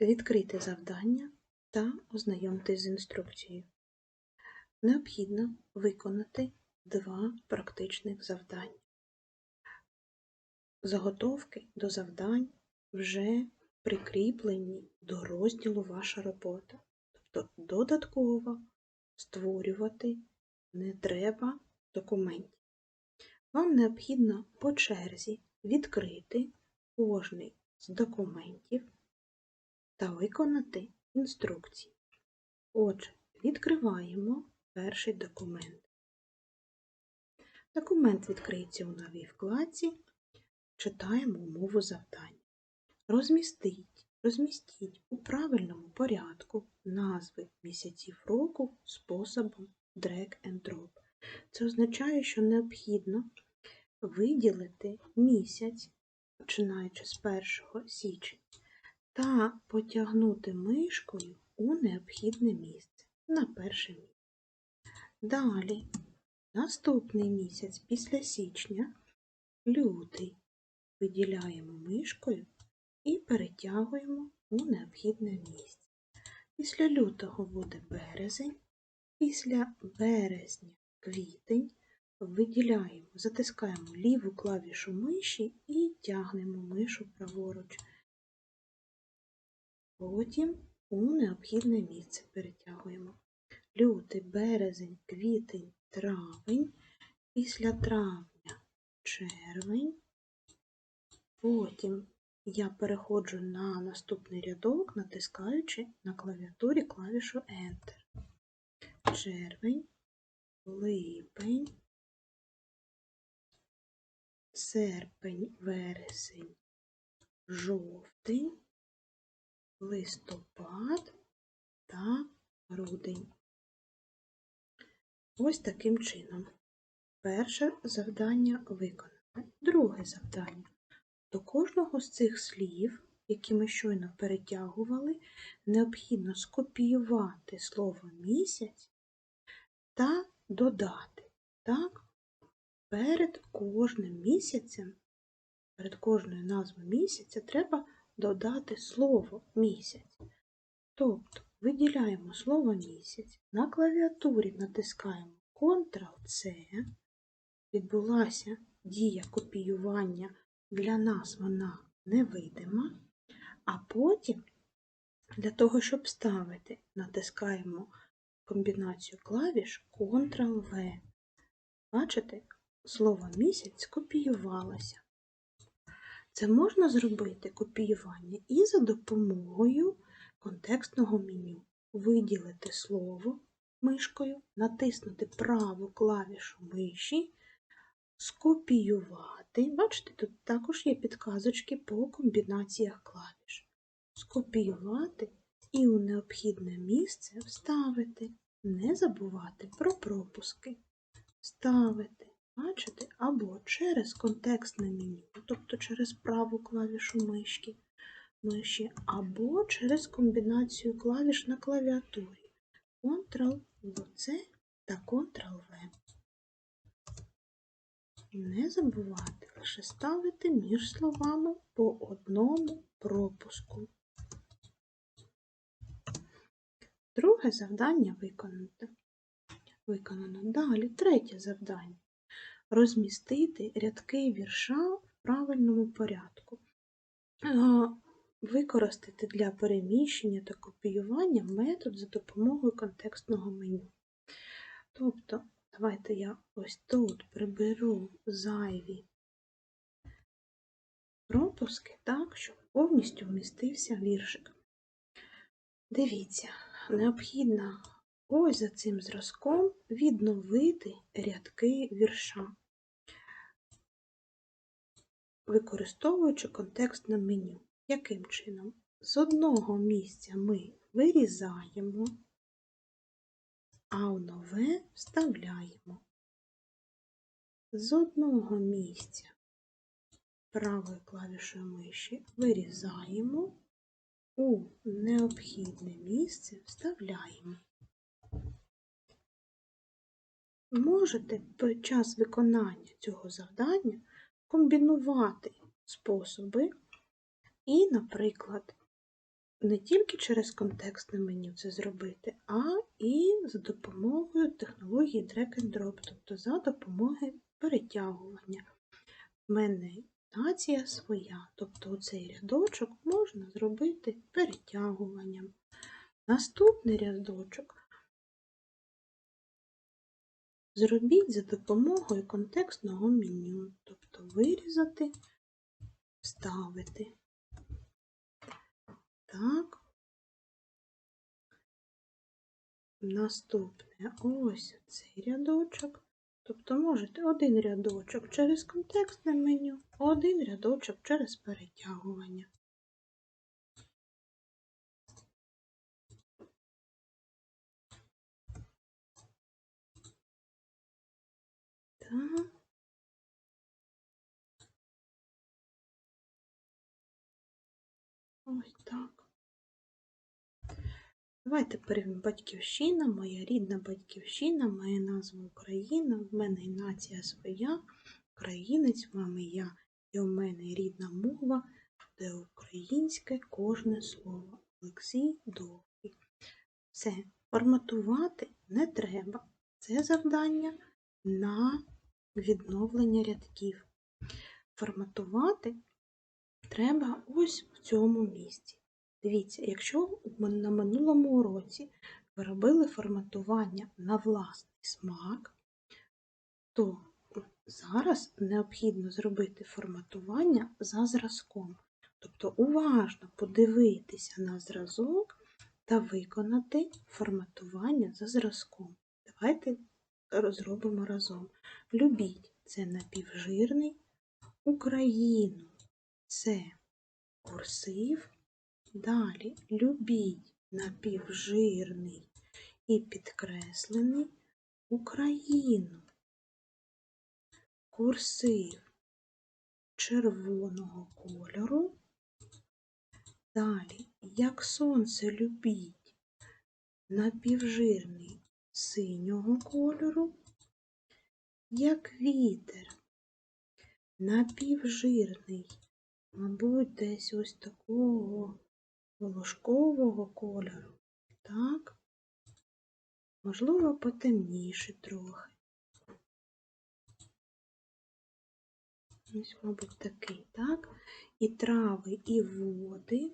Відкрийте завдання та ознайомтесь з інструкцією. Необхідно виконати два практичних завдання. Заготовки до завдань вже прикріплені до розділу Ваша робота. Тобто додатково створювати не треба документів. Вам необхідно по черзі відкрити кожний з документів та виконати інструкції. Отже, відкриваємо перший документ. Документ відкриється у новій вкладці. Читаємо умову завдання. Розмістіть, розмістіть у правильному порядку назви місяців року способом drag and drop. Це означає, що необхідно виділити місяць, починаючи з 1 січня, та потягнути мишкою у необхідне місце на перше місце. Далі, наступний місяць після січня, лютий, виділяємо мишкою і перетягуємо у необхідне місце. Після лютого буде березень, після березня квітень виділяємо, затискаємо ліву клавішу миші і тягнемо мишу праворуч. Потім у необхідне місце перетягуємо. Лютий, березень, квітень, травень, після травня червень. Потім я переходжу на наступний рядок, натискаючи на клавіатурі клавішу Enter. Червень, липень, серпень, вересень, жовтень, листопад та грудень. Ось таким чином. Перше завдання виконане. Друге завдання. До кожного з цих слів, які ми щойно перетягували, необхідно скопіювати слово місяць та додати. Так, перед кожним місяцем, перед кожною назвою місяця треба додати слово місяць. Тобто виділяємо слово місяць, на клавіатурі натискаємо Ctrl-C, відбулася дія копіювання, для нас вона невидима, а потім для того, щоб ставити, натискаємо комбінацію клавіш Ctrl-V. Бачите, слово місяць скопіювалося. Це можна зробити копіювання і за допомогою контекстного меню. Виділити слово мишкою, натиснути праву клавішу миші, скопіювати. Бачите, тут також є підказочки по комбінаціях клавіш. Скопіювати і у необхідне місце вставити. Не забувати про пропуски. Вставити. Бачите, або через контекстне меню, тобто через праву клавішу мишки, миші, або через комбінацію клавіш на клавіатурі Ctrl-C та Ctrl-V. Не забувати лише ставити між словами по одному пропуску. Друге завдання виконано. Виконано. Далі третє завдання розмістити рядки вірша в правильному порядку, використати для переміщення та копіювання метод за допомогою контекстного меню. Тобто, давайте я ось тут приберу зайві пропуски так, щоб повністю вмістився віршик. Дивіться, необхідно ось за цим зразком відновити рядки вірша використовуючи контекстне меню. Яким чином? З одного місця ми вирізаємо, а в нове вставляємо. З одного місця правою клавішою миші вирізаємо, у необхідне місце вставляємо. Можете під час виконання цього завдання комбінувати способи і, наприклад, не тільки через контекстне меню це зробити, а і за допомогою технології drag and drop, тобто за допомогою перетягування. В мене нація своя, тобто цей рядочок можна зробити перетягуванням. Наступний рядочок зробіть за допомогою контекстного меню, тобто вирізати, вставити. Так. Наступне ось цей рядочок. Тобто можете один рядочок через контекстне меню, один рядочок через перетягування. Так. Ось так. Давайте перейдемо батьківщина, моя рідна батьківщина, моя назва Україна, в мене і нація своя, українець, вами я, і у мене рідна мова, де українське кожне слово. Олексій Довгий. Все, форматувати не треба. Це завдання на відновлення рядків. Форматувати треба ось в цьому місці. Дивіться, якщо на минулому уроці ви робили форматування на власний смак, то зараз необхідно зробити форматування за зразком. Тобто уважно подивитися на зразок та виконати форматування за зразком. Давайте розробимо разом. Любіть це напівжирний, Україну це курсив. Далі любіть напівжирний і підкреслений Україну, курсив червоного кольору. Далі, як сонце любіть, напівжирний синього кольору, як вітер, напівжирний, мабуть, десь ось такого волошкового кольору. Так, можливо, потемніше трохи. Ось, мабуть, такий, так? І трави, і води.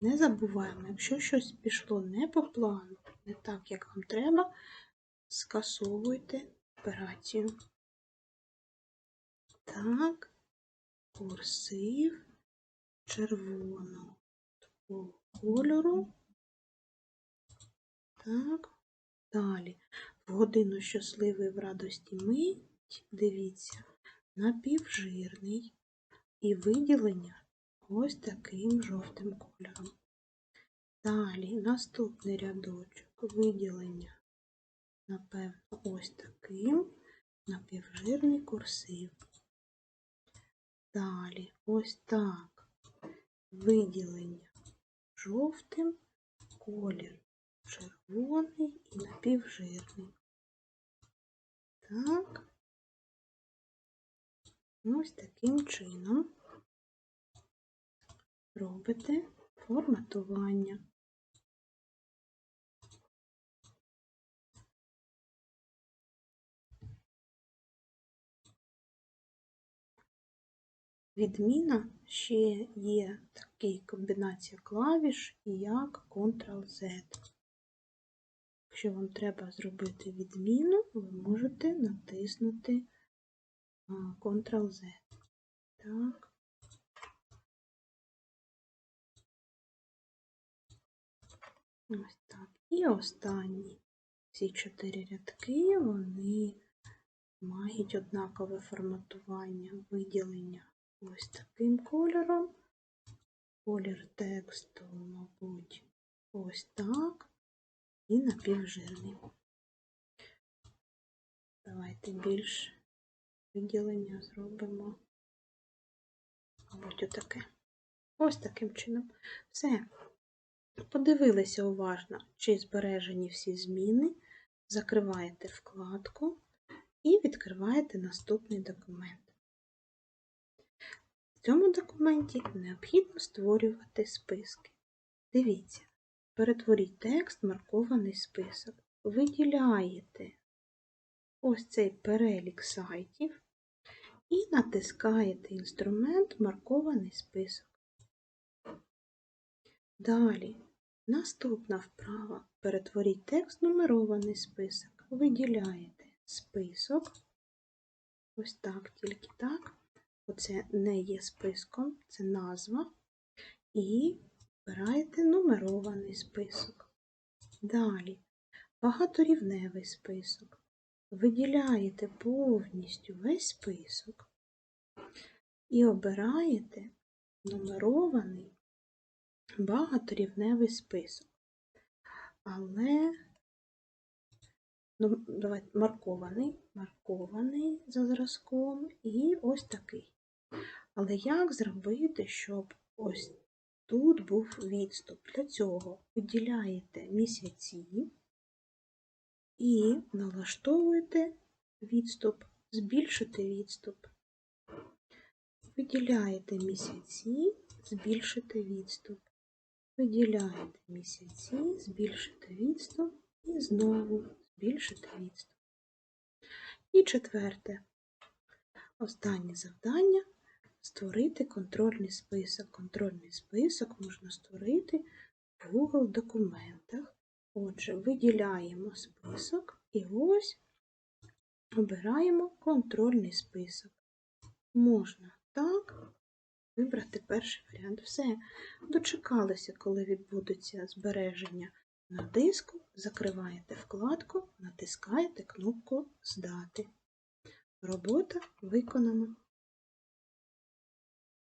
Не забуваємо, якщо щось пішло не по плану, не так, як вам треба, скасовуйте операцію. Так, курсив червоного кольору. Так, далі. В годину щасливий в радості мить, дивіться, напівжирний і виділення ось таким жовтим кольором. Далі наступний рядочок виділення, напевно, ось таким напівжирний курсив. Далі ось так виділення жовтим, колір червоний і напівжирний. Так, ось таким чином робите форматування. Відміна ще є така комбінація клавіш, як Ctrl-Z. Якщо вам треба зробити відміну, ви можете натиснути Ctrl-Z. Так. Ось так. І останні ці чотири рядки, вони мають однакове форматування, виділення ось таким кольором. Колір тексту, мабуть, ось так. І напівжирний. Давайте більш виділення зробимо, мабуть, отаке. Ось таким чином. Все. Подивилися уважно, чи збережені всі зміни, закриваєте вкладку і відкриваєте наступний документ В цьому документі необхідно створювати списки. Дивіться, перетворіть текст маркований список. Виділяєте ось цей перелік сайтів і натискаєте інструмент маркований список. Далі, наступна вправа. Перетворіть текст нумерований список. Виділяєте список. Ось так, тільки так. Оце не є списком, це назва. І обираєте нумерований список. Далі багаторівневий список. Виділяєте повністю весь список і обираєте нумерований багаторівневий список. Але ну, давайте, маркований, маркований за зразком і ось такий. Але як зробити, щоб ось тут був відступ? Для цього виділяєте місяці і налаштовуєте відступ, збільшити відступ. Виділяєте місяці, збільшити відступ. Виділяєте місяці, збільшити відступ і знову збільшити відступ. І четверте, останнє завдання створити контрольний список. Контрольний список можна створити в Google документах. Отже, виділяємо список і ось обираємо контрольний список. Можна так вибрати перший варіант. Все, дочекалися, коли відбудеться збереження на диску, закриваєте вкладку, натискаєте кнопку Здати. Робота виконана.